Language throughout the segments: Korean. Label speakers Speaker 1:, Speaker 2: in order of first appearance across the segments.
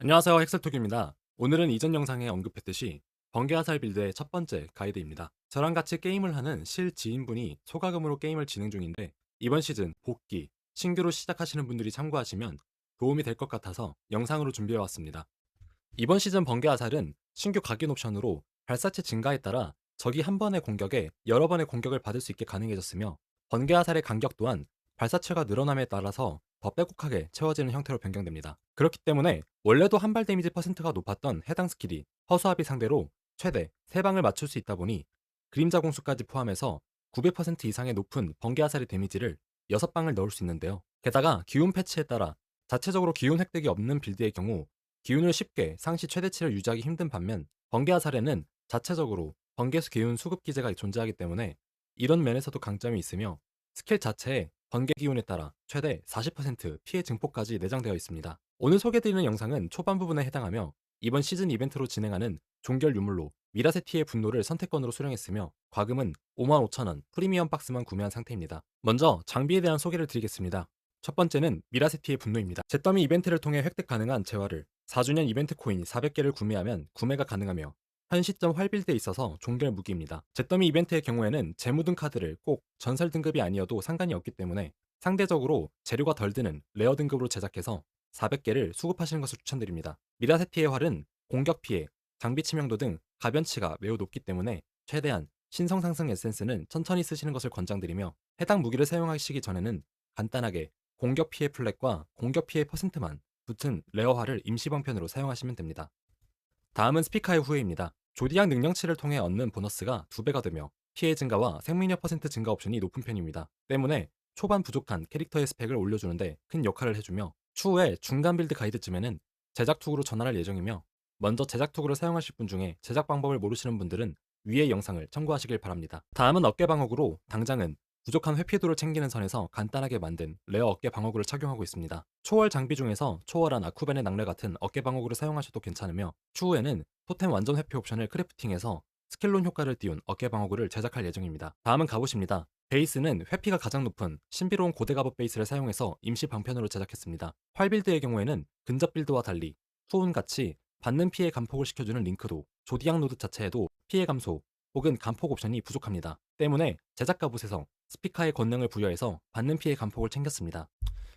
Speaker 1: 안녕하세요 헥셀톡입니다. 오늘은 이전 영상에 언급했듯이 번개화살 빌드의 첫 번째 가이드입니다. 저랑 같이 게임을 하는 실 지인분이 초과금으로 게임을 진행 중인데 이번 시즌 복귀, 신규로 시작하시는 분들이 참고하시면 도움이 될 것 같아서 영상으로 준비해왔습니다. 이번 시즌 번개화살은 신규 각인 옵션으로 발사체 증가에 따라 적이 한 번의 공격에 여러 번의 공격을 받을 수 있게 가능해졌으며 번개화살의 간격 또한 발사체가 늘어남에 따라서 더 빼곡하게 채워지는 형태로 변경됩니다. 그렇기 때문에 원래도 한발 데미지 퍼센트가 높았던 해당 스킬이 허수아비 상대로 최대 3방을 맞출 수 있다 보니 그림자 공수까지 포함해서 900% 이상의 높은 번개 화살의 데미지를 6방을 넣을 수 있는데요. 게다가 기운 패치에 따라 자체적으로 기운 획득이 없는 빌드의 경우 기운을 쉽게 상시 최대치를 유지하기 힘든 반면 번개 화살에는 자체적으로 번개수 기운 수급 기제가 존재하기 때문에 이런 면에서도 강점이 있으며 스킬 자체에 번개 기운에 따라 최대 40% 피해 증폭까지 내장되어 있습니다. 오늘 소개드리는 영상은 초반 부분에 해당하며 이번 시즌 이벤트로 진행하는 종결 유물로 미라세티의 분노를 선택권으로 수령했으며 과금은 55,000원 프리미엄 박스만 구매한 상태입니다. 먼저 장비에 대한 소개를 드리겠습니다. 첫 번째는 미라세티의 분노입니다. 잿더미 이벤트를 통해 획득 가능한 재화를 4주년 이벤트 코인 400개를 구매하면 구매가 가능하며 현 시점 활빌드에 있어서 종결 무기입니다. 잿더미 이벤트의 경우에는 재무등 카드를 꼭 전설 등급이 아니어도 상관이 없기 때문에 상대적으로 재료가 덜 드는 레어 등급으로 제작해서 400개를 수급하시는 것을 추천드립니다. 미라세티의 활은 공격 피해, 장비 치명도 등 가변치가 매우 높기 때문에 최대한 신성 상승 에센스는 천천히 쓰시는 것을 권장드리며 해당 무기를 사용하시기 전에는 간단하게 공격 피해 플랫과 공격 피해 퍼센트만 붙은 레어화를 임시 방편으로 사용하시면 됩니다. 다음은 스피카의 후회입니다. 조디악 능력치를 통해 얻는 보너스가 2배가 되며 피해 증가와 생명력 퍼센트 증가 옵션이 높은 편입니다. 때문에 초반 부족한 캐릭터의 스펙을 올려주는데 큰 역할을 해주며 추후에 중간 빌드 가이드쯤에는 제작 투구로 전환할 예정이며 먼저 제작 투구를 사용하실 분 중에 제작 방법을 모르시는 분들은 위의 영상을 참고하시길 바랍니다. 다음은 어깨 방어구로 당장은 부족한 회피도를 챙기는 선에서 간단하게 만든 레어 어깨 방어구를 착용하고 있습니다. 초월 장비 중에서 초월한 아쿠벤의 낙뢰 같은 어깨 방어구를 사용하셔도 괜찮으며 추후에는 토템 완전 회피 옵션을 크래프팅해서 스킬론 효과를 띄운 어깨 방어구를 제작할 예정입니다. 다음은 갑옷입니다. 베이스는 회피가 가장 높은 신비로운 고대 갑옷 베이스를 사용해서 임시 방편으로 제작했습니다. 활 빌드의 경우에는 근접 빌드와 달리 후운같이 받는 피해 감폭을 시켜주는 링크도 조디악 노드 자체에도 피해 감소 혹은 감폭 옵션이 부족합니다. 때문에 제작 갑옷에서 스피카의 권능을 부여해서 받는 피해 감폭을 챙겼습니다.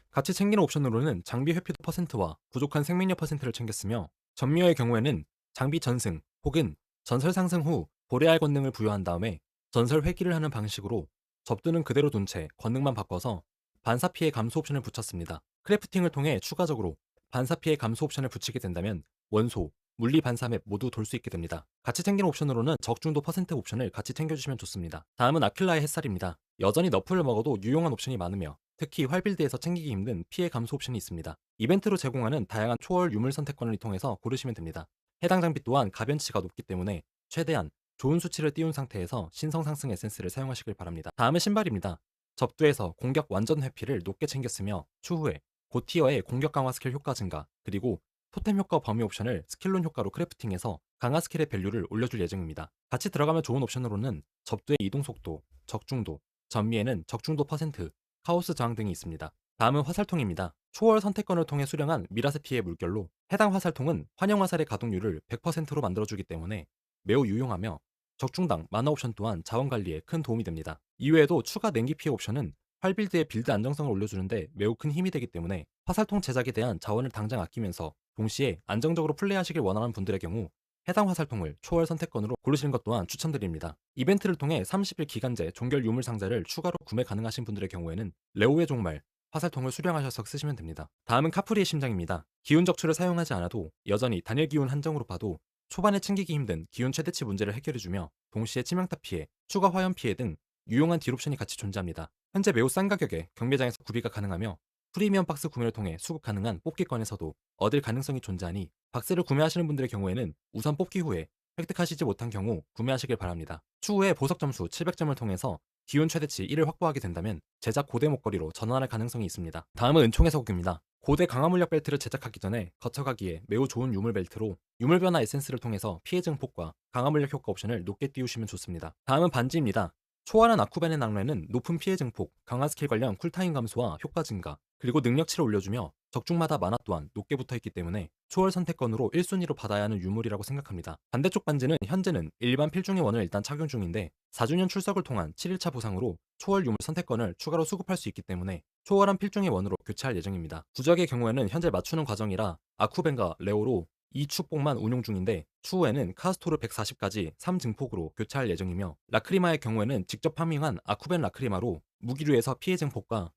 Speaker 1: 같이 챙기는 옵션으로는 장비 회피도 퍼센트와 부족한 생명력 퍼센트를 챙겼으며 전미어의 경우에는 장비 전승 혹은 전설 상승 후 보레알 권능을 부여한 다음에 전설 회기를 하는 방식으로 접두는 그대로 둔 채 권능만 바꿔서 반사 피해 감소 옵션을 붙였습니다. 크래프팅을 통해 추가적으로 반사 피해 감소 옵션을 붙이게 된다면 원소, 물리 반사 맵 모두 돌 수 있게 됩니다. 같이 챙기는 옵션으로는 적중도 퍼센트 옵션을 같이 챙겨주시면 좋습니다. 다음은 아킬라의 햇살입니다. 여전히 너프를 먹어도 유용한 옵션이 많으며 특히 활빌드에서 챙기기 힘든 피해 감소 옵션이 있습니다. 이벤트로 제공하는 다양한 초월 유물 선택권을 통해서 고르시면 됩니다. 해당 장비 또한 가변치가 높기 때문에 최대한 좋은 수치를 띄운 상태에서 신성 상승 에센스를 사용하시길 바랍니다. 다음은 신발입니다. 접두에서 공격 완전 회피를 높게 챙겼으며 추후에 고티어의 공격 강화 스킬 효과 증가 그리고 토템 효과 범위 옵션을 스킬론 효과로 크래프팅해서 강화 스킬의 밸류를 올려줄 예정입니다. 같이 들어가면 좋은 옵션으로는 접두의 이동 속도, 적중도, 전미에는 적중도 퍼센트, 카오스 저항 등이 있습니다. 다음은 화살통입니다. 초월 선택권을 통해 수령한 미라세티의 물결로 해당 화살통은 환영 화살의 가동률을 100%로 만들어주기 때문에 매우 유용하며 적중당 만화 옵션 또한 자원 관리에 큰 도움이 됩니다. 이외에도 추가 냉기 피해 옵션은 활빌드의 빌드 안정성을 올려주는데 매우 큰 힘이 되기 때문에 화살통 제작에 대한 자원을 당장 아끼면서 동시에 안정적으로 플레이하시길 원하는 분들의 경우 해당 화살통을 초월 선택권으로 고르시는 것 또한 추천드립니다. 이벤트를 통해 30일 기간제 종결 유물 상자를 추가로 구매 가능하신 분들의 경우에는 레오의 종말, 화살통을 수령하셔서 쓰시면 됩니다. 다음은 카프리의 심장입니다. 기운 적출을 사용하지 않아도 여전히 단일 기운 한정으로 봐도 초반에 챙기기 힘든 기운 최대치 문제를 해결해주며 동시에 치명타 피해, 추가 화염 피해 등 유용한 딜옵션이 같이 존재합니다. 현재 매우 싼 가격에 경매장에서 구비가 가능하며 프리미엄 박스 구매를 통해 수급 가능한 뽑기권에서도 얻을 가능성이 존재하니 박스를 구매하시는 분들의 경우에는 우선 뽑기 후에 획득하시지 못한 경우 구매하시길 바랍니다. 추후에 보석 점수 700점을 통해서 기운 최대치 1을 확보하게 된다면 제작 고대 목걸이로 전환할 가능성이 있습니다. 다음은 은총의 서국입니다. 고대 강화 물약 벨트를 제작하기 전에 거쳐가기에 매우 좋은 유물 벨트로 유물 변화 에센스를 통해서 피해 증폭과 강화 물약 효과 옵션을 높게 띄우시면 좋습니다. 다음은 반지입니다. 초월한 아쿠벤의 낙뢰는 높은 피해 증폭, 강화 스킬 관련 쿨타임 감소와 효과 증가, 그리고 능력치를 올려주며 적중마다 만화 또한 높게 붙어있기 때문에 초월 선택권으로 1순위로 받아야 하는 유물이라고 생각합니다. 반대쪽 반지는 현재는 일반 필중의 원을 일단 착용 중인데 4주년 출석을 통한 7일차 보상으로 초월 유물 선택권을 추가로 수급할 수 있기 때문에 초월한 필중의 원으로 교체할 예정입니다. 부적의 경우에는 현재 맞추는 과정이라 아쿠벤과 레오로 이 축복만 운용 중인데 추후에는 카스토르 140까지 3증폭으로 교체할 예정이며 라크리마의 경우에는 직접 파밍한 아쿠벤 라크리마로 무기류에서 피해 증폭과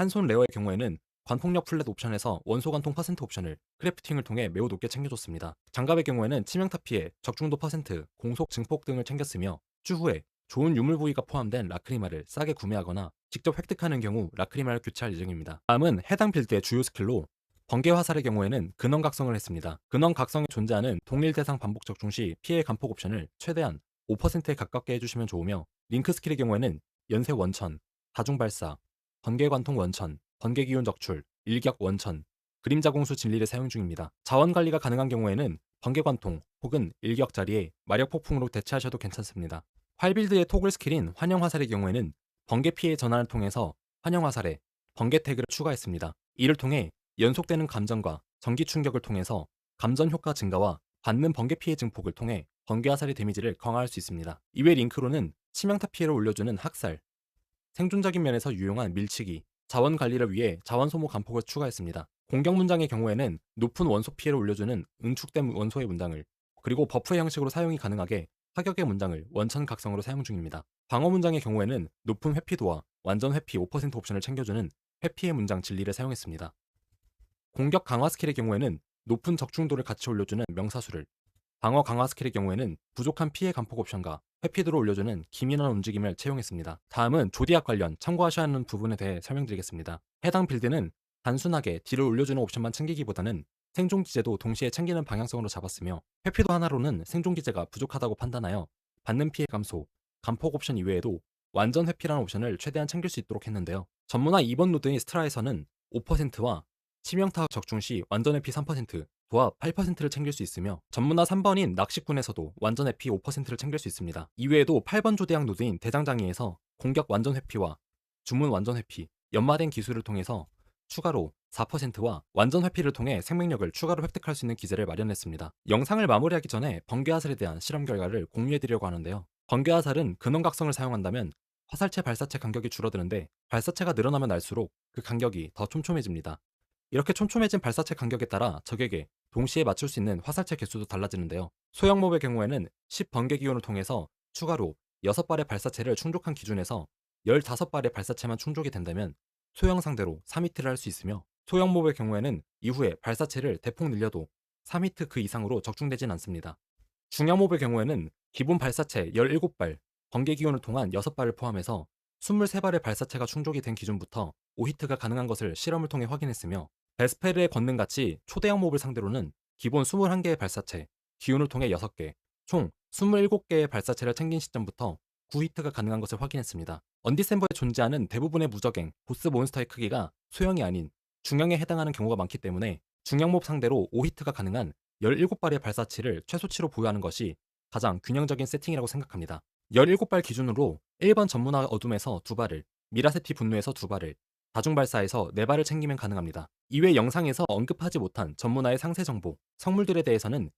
Speaker 1: 한손 레어의 경우에는 관폭력 플랫 옵션에서 원소 관통 퍼센트 옵션을 크래프팅을 통해 매우 높게 챙겨줬습니다. 장갑의 경우에는 치명타 피해, 적중도 퍼센트, 공속 증폭 등을 챙겼으며 추후에 좋은 유물 부위가 포함된 라크리마를 싸게 구매하거나 직접 획득하는 경우 라크리마를 교체할 예정입니다. 다음은 해당 빌드의 주요 스킬로 번개 화살의 경우에는 근원 각성을 했습니다. 근원 각성에 존재하는 동일 대상 반복 적중 시 피해 감폭 옵션을 최대한 5%에 가깝게 해주시면 좋으며 링크 스킬의 경우에는 연쇄 원천, 다중 발사, 번개 관통 원천, 번개 기운 적출, 일격 원천, 그림자 공수 진리를 사용 중입니다. 자원 관리가 가능한 경우에는 번개 관통 혹은 일격 자리에 마력 폭풍으로 대체하셔도 괜찮습니다. 활빌드의 토글 스킬인 환영 화살의 경우에는 번개 피해 전환을 통해서 환영 화살에 번개 태그를 추가했습니다. 이를 통해 연속되는 감전과 전기 충격을 통해서 감전 효과 증가와 받는 번개 피해 증폭을 통해 번개 화살의 데미지를 강화할 수 있습니다. 이외 링크로는 치명타 피해를 올려주는 학살, 생존적인 면에서 유용한 밀치기, 자원 관리를 위해 자원 소모 감폭을 추가했습니다. 공격 문장의 경우에는 높은 원소 피해를 올려주는 응축된 원소의 문장을 그리고 버프 의 형식으로 사용이 가능하게 타격의 문장을 원천 각성으로 사용 중입니다. 방어 문장의 경우에는 높은 회피도와 완전 회피 5% 옵션을 챙겨주는 회피의 문장 진리를 사용했습니다. 공격 강화 스킬의 경우에는 높은 적중도를 같이 올려주는 명사수를, 방어 강화 스킬의 경우에는 부족한 피해 감폭 옵션과 회피도를 올려주는 기민한 움직임을 채용했습니다. 다음은 조디악 관련 참고하셔야 하는 부분에 대해 설명드리겠습니다. 해당 빌드는 단순하게 딜을 올려주는 옵션만 챙기기보다는 생존 기제도 동시에 챙기는 방향성으로 잡았으며 회피도 하나로는 생존 기제가 부족하다고 판단하여 받는 피해 감소, 감폭 옵션 이외에도 완전 회피라는 옵션을 최대한 챙길 수 있도록 했는데요. 전문화 2번 노드인 스트라에서는 5%와 치명타 적중 시 완전 회피 3%, 도합 8%를 챙길 수 있으며 전문화 3번인 낚시꾼에서도 완전 회피 5%를 챙길 수 있습니다. 이외에도 8번 조대항 노드인 대장장이에서 공격 완전 회피와 주문 완전 회피, 연마된 기술을 통해서 추가로 4%와 완전 회피를 통해 생명력을 추가로 획득할 수 있는 기제를 마련했습니다. 영상을 마무리하기 전에 번개화살에 대한 실험 결과를 공유해드리려고 하는데요. 번개화살은 근원각성을 사용한다면 화살체 발사체 간격이 줄어드는데 발사체가 늘어나면 날수록 그 간격이 더 촘촘해집니다. 이렇게 촘촘해진 발사체 간격에 따라 적에게 동시에 맞출 수 있는 화살체 개수도 달라지는데요. 소형 몹의 경우에는 10번개 기온을 통해서 추가로 6발의 발사체를 충족한 기준에서 15발의 발사체만 충족이 된다면 소형 상대로 3히트를 할 수 있으며 소형 몹의 경우에는 이후에 발사체를 대폭 늘려도 3히트 그 이상으로 적중되진 않습니다. 중형 몹의 경우에는 기본 발사체 17발, 번개 기온을 통한 6발을 포함해서 23발의 발사체가 충족이 된 기준부터 5히트가 가능한 것을 실험을 통해 확인했으며 베스페르의 권능 같이 초대형 몹을 상대로는 기본 21개의 발사체, 기운을 통해 6개, 총 27개의 발사체를 챙긴 시점부터 9히트가 가능한 것을 확인했습니다. 언디셈버에 존재하는 대부분의 무적행, 보스 몬스터의 크기가 소형이 아닌 중형에 해당하는 경우가 많기 때문에 중형 몹 상대로 5히트가 가능한 17발의 발사체를 최소치로 보유하는 것이 가장 균형적인 세팅이라고 생각합니다. 17발 기준으로 1번 전문화 어둠에서 2발을, 미라세티 분노에서 2발을, 다중발사에서 4발을 챙기면 가능합니다. 이외 영상에서 언급하지 못한 전문화의 상세 정보, 성물들에 대해서는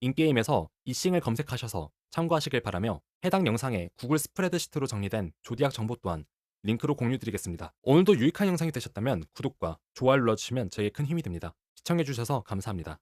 Speaker 1: 인게임에서 이싱을 검색하셔서 참고하시길 바라며 해당 영상에 구글 스프레드시트로 정리된 조디악 정보 또한 링크로 공유드리겠습니다. 오늘도 유익한 영상이 되셨다면 구독과 좋아요 눌러주시면 저에게 큰 힘이 됩니다. 시청해주셔서 감사합니다.